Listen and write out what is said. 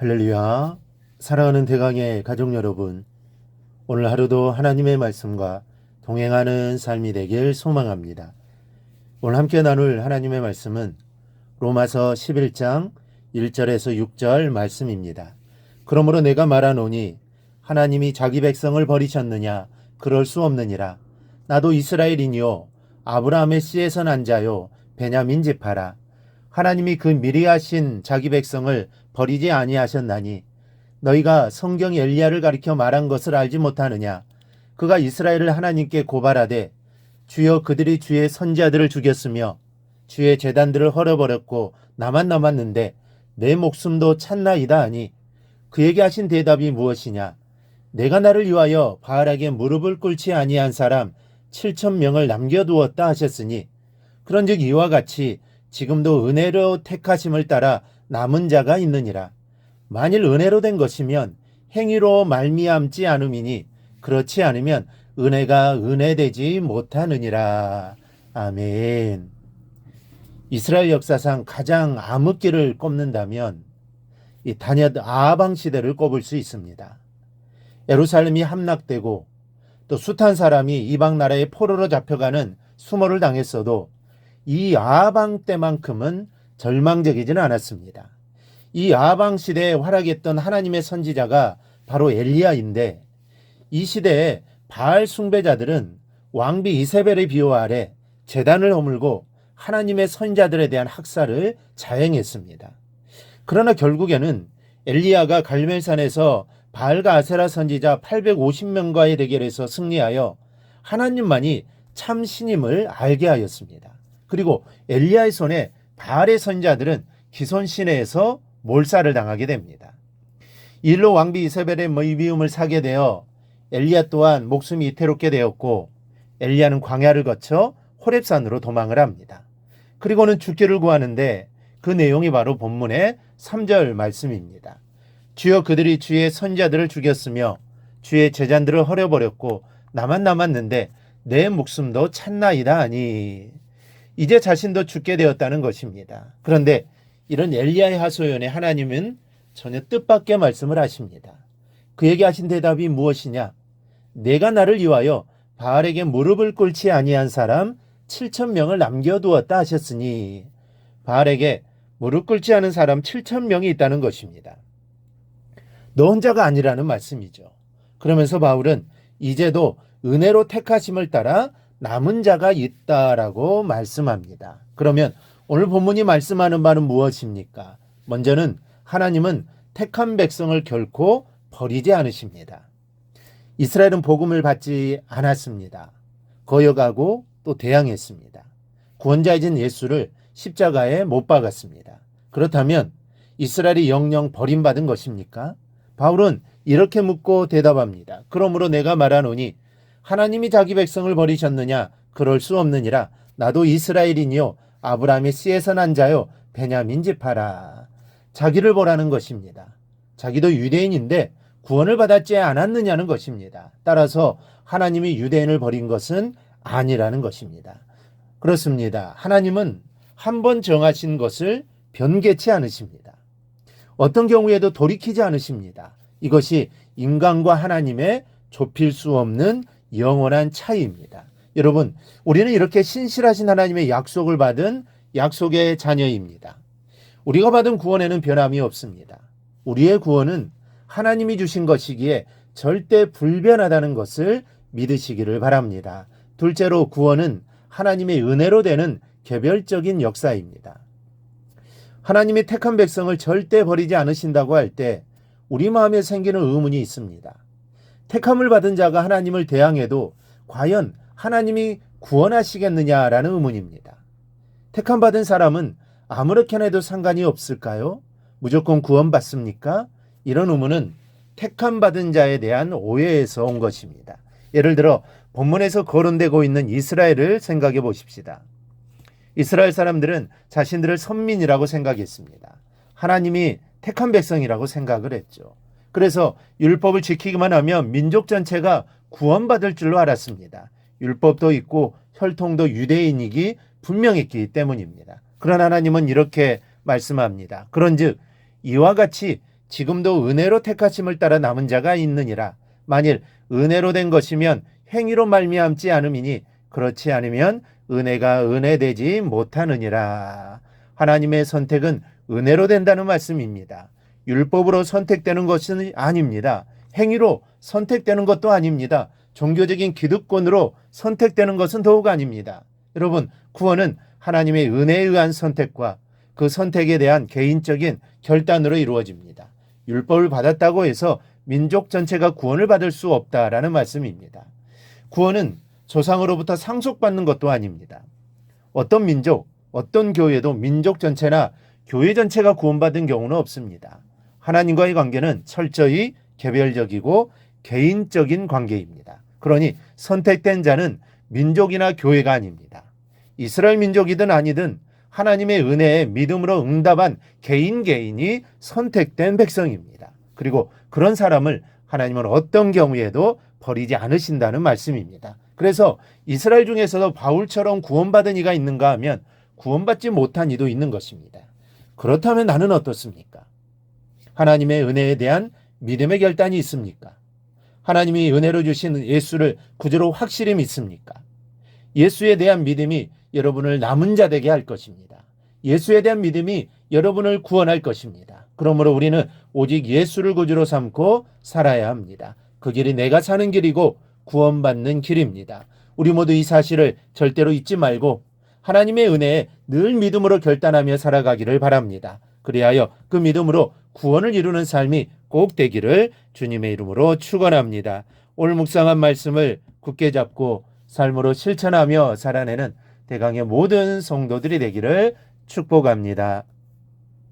할렐루야. 사랑하는 대강의 가족 여러분. 오늘 하루도 하나님의 말씀과 동행하는 삶이 되길 소망합니다. 오늘 함께 나눌 하나님의 말씀은 로마서 11장 1절에서 6절 말씀입니다. 그러므로 내가 말하노니 하나님이 자기 백성을 버리셨느냐 그럴 수 없느니라. 나도 이스라엘이니요 아브라함의 씨에서 난 자요 베냐민 지파라. 하나님이 그 미리 하신 자기 백성을 버리지 아니하셨나니 너희가 성경 엘리야를 가리켜 말한 것을 알지 못하느냐? 그가 이스라엘을 하나님께 고발하되 주여 그들이 주의 선지자들을 죽였으며 주의 재단들을 헐어버렸고 나만 남았는데 내 목숨도 찾나이다 하니 그에게 하신 대답이 무엇이냐? 내가 나를 위하여 바알에게 무릎을 꿇지 아니한 사람 7천 명을 남겨두었다 하셨으니 그런즉 이와 같이 지금도 은혜로 택하심을 따라 남은 자가 있느니라. 만일 은혜로 된 것이면 행위로 말미암지 않음이니 그렇지 않으면 은혜가 은혜되지 못하느니라. 아멘. 이스라엘 역사상 가장 암흑기를 꼽는다면 이 다니엘 아방 시대를 꼽을 수 있습니다. 예루살렘이 함락되고 또 숱한 사람이 이방 나라에 포로로 잡혀가는 수모를 당했어도 이 아방 때만큼은 절망적이지는 않았습니다. 이 아방 시대에 활약했던 하나님의 선지자가 바로 엘리야인데 이 시대에 바알 숭배자들은 왕비 이세벨의 비호 아래 재단을 허물고 하나님의 선자들에 대한 학살을 자행했습니다. 그러나 결국에는 엘리야가 갈멜산에서 바알과 아세라 선지자 850명과의 대결에서 승리하여 하나님만이 참 신임을 알게 하였습니다. 그리고 엘리야의 손에 바알의 선자들은 기손 시내에서 몰살을 당하게 됩니다. 이 일로 왕비 이세벨의 미움을 사게 되어 엘리야 또한 목숨이 이태롭게 되었고 엘리야는 광야를 거쳐 호렙산으로 도망을 합니다. 그리고는 죽기를 구하는데 그 내용이 바로 본문의 3절 말씀입니다. 주여 그들이 주의 선자들을 죽였으며 주의 제잔들을 헐어버렸고 나만 남았는데 내 목숨도 찾나이다 하니 이제 자신도 죽게 되었다는 것입니다. 그런데 이런 엘리야의 하소연에 하나님은 전혀 뜻밖의 말씀을 하십니다. 그에게 하신 대답이 무엇이냐? 내가 나를 위하여 바알에게 무릎을 꿇지 아니한 사람 7천 명을 남겨두었다 하셨으니 바알에게 무릎 꿇지 않은 사람 7천 명이 있다는 것입니다. 너 혼자가 아니라는 말씀이죠. 그러면서 바울은 이제도 은혜로 택하심을 따라 남은 자가 있다라고 말씀합니다. 그러면 오늘 본문이 말씀하는 바는 무엇입니까? 먼저는 하나님은 택한 백성을 결코 버리지 않으십니다. 이스라엘은 복음을 받지 않았습니다. 거여가고 또 대항했습니다. 구원자이신 예수를 십자가에 못 박았습니다. 그렇다면 이스라엘이 영영 버림받은 것입니까? 바울은 이렇게 묻고 대답합니다. 그러므로 내가 말하노니 하나님이 자기 백성을 버리셨느냐? 그럴 수 없느니라. 나도 이스라엘이니요 아브라함의 씨에서 난 자요 베냐민 지파라. 자기를 보라는 것입니다. 자기도 유대인인데 구원을 받았지 않았느냐는 것입니다. 따라서 하나님이 유대인을 버린 것은 아니라는 것입니다. 그렇습니다. 하나님은 한 번 정하신 것을 변개치 않으십니다. 어떤 경우에도 돌이키지 않으십니다. 이것이 인간과 하나님의 좁힐 수 없는 영원한 차이입니다. 여러분, 우리는 이렇게 신실하신 하나님의 약속을 받은 약속의 자녀입니다. 우리가 받은 구원에는 변함이 없습니다. 우리의 구원은 하나님이 주신 것이기에 절대 불변하다는 것을 믿으시기를 바랍니다. 둘째로 구원은 하나님의 은혜로 되는 개별적인 역사입니다. 하나님이 택한 백성을 절대 버리지 않으신다고 할 때 우리 마음에 생기는 의문이 있습니다. 택함을 받은 자가 하나님을 대항해도 과연 하나님이 구원하시겠느냐라는 의문입니다. 택함 받은 사람은 아무렇게나 해도 상관이 없을까요? 무조건 구원받습니까? 이런 의문은 택함 받은 자에 대한 오해에서 온 것입니다. 예를 들어 본문에서 거론되고 있는 이스라엘을 생각해 보십시다. 이스라엘 사람들은 자신들을 선민이라고 생각했습니다. 하나님이 택한 백성이라고 생각을 했죠. 그래서 율법을 지키기만 하면 민족 전체가 구원받을 줄로 알았습니다. 율법도 있고 혈통도 유대인이기 분명했기 때문입니다. 그러나 하나님은 이렇게 말씀합니다. 그런즉 이와 같이 지금도 은혜로 택하심을 따라 남은 자가 있느니라. 만일 은혜로 된 것이면 행위로 말미암지 않음이니 그렇지 않으면 은혜가 은혜되지 못하느니라. 하나님의 선택은 은혜로 된다는 말씀입니다. 율법으로 선택되는 것은 아닙니다. 행위로 선택되는 것도 아닙니다. 종교적인 기득권으로 선택되는 것은 더욱 아닙니다. 여러분, 구원은 하나님의 은혜에 의한 선택과 그 선택에 대한 개인적인 결단으로 이루어집니다. 율법을 받았다고 해서 민족 전체가 구원을 받을 수 없다라는 말씀입니다. 구원은 조상으로부터 상속받는 것도 아닙니다. 어떤 민족, 어떤 교회도 민족 전체나 교회 전체가 구원받은 경우는 없습니다. 하나님과의 관계는 철저히 개별적이고 개인적인 관계입니다. 그러니 선택된 자는 민족이나 교회가 아닙니다. 이스라엘 민족이든 아니든 하나님의 은혜에 믿음으로 응답한 개인 개인이 선택된 백성입니다. 그리고 그런 사람을 하나님은 어떤 경우에도 버리지 않으신다는 말씀입니다. 그래서 이스라엘 중에서도 바울처럼 구원받은 이가 있는가 하면 구원받지 못한 이도 있는 것입니다. 그렇다면 나는 어떻습니까? 하나님의 은혜에 대한 믿음의 결단이 있습니까? 하나님이 은혜로 주신 예수를 구주로 확실히 믿습니까? 예수에 대한 믿음이 여러분을 남은 자 되게 할 것입니다. 예수에 대한 믿음이 여러분을 구원할 것입니다. 그러므로 우리는 오직 예수를 구주로 삼고 살아야 합니다. 그 길이 내가 사는 길이고 구원받는 길입니다. 우리 모두 이 사실을 절대로 잊지 말고 하나님의 은혜에 늘 믿음으로 결단하며 살아가기를 바랍니다. 그리하여 그 믿음으로 구원을 이루는 삶이 꼭 되기를 주님의 이름으로 축원합니다. 오늘 묵상한 말씀을 굳게 잡고 삶으로 실천하며 살아내는 대강의 모든 성도들이 되기를 축복합니다.